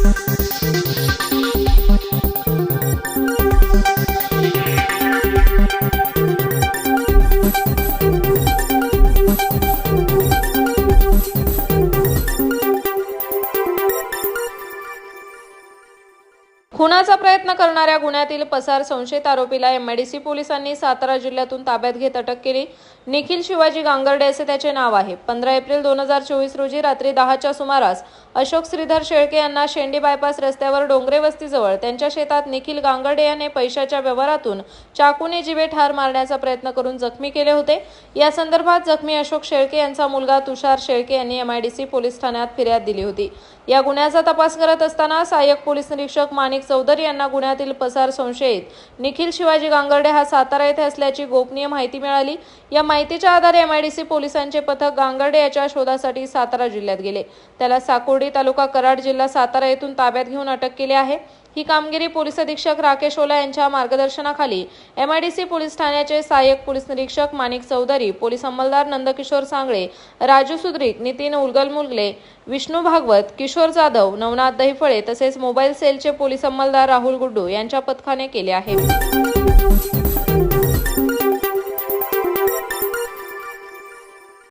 Thank you. खुनाचा प्रयत्न करणाऱ्या गुन्ह्यातील पसार संशयित आरोपीला एमआयडीसी पोलिसांनी सातारा जिल्ह्यातून ताब्यात घेत अटक केली. निखिल शिवाजी गांगर्डे असे त्याचे नाव आहे. पंधरा एप्रिल दोन हजार चोवीस रोजी रात्री दहाच्या सुमारास अशोक श्रीधर शेळके यांना शेंडी बायपास रस्त्यावर डोंगरे वस्तीजवळ त्यांच्या शेतात निखिल गांगर्डे याने पैशाच्या व्यवहारातून चाकूने जिवे ठार मारण्याचा प्रयत्न करून जखमी केले होते. या संदर्भात जखमी अशोक शेळके यांचा मुलगा तुषार शेळके यांनी एमआयडीसी पोलीस ठाण्यात फिर्याद दिली होती. या गुन्ह्याचा तपास करत असताना सहाय्यक पोलीस निरीक्षक माणिक चौधरी यांना गुन्ह्यातील पसार संशयित. निखिल शिवाजी गांगर्डे हा सातारा येथे असल्याची गोपनीय माहिती मिळाली. या माहितीच्या आधारे एमआयडीसी पोलिसांचे पथक गांगर्डे याच्या शोधासाठी सातारा जिल्ह्यात गेले. त्याला साकोर्डी तालुका कराड जिल्हा सातारा येथून ताब्यात घेऊन अटक केली आहे. ही कामगिरी पोलीस अधीक्षक राकेश ओला यांच्या मार्गदर्शनाखाली एमआयडीसी पोलीस ठाण्याचे सहाय्यक पोलीस निरीक्षक माणिक चौधरी पोलीस अंमलदार नंदकिशोर सांगळे राजू सुद्रिक नितीन उलगल मुलगले विष्णू भागवत किशोर जाधव नवनाथ दहिफळे तसेच मोबाईल सेलचे पोलीस अंमलदार राहुल गुड्डू यांच्या पथकाने केले आहे.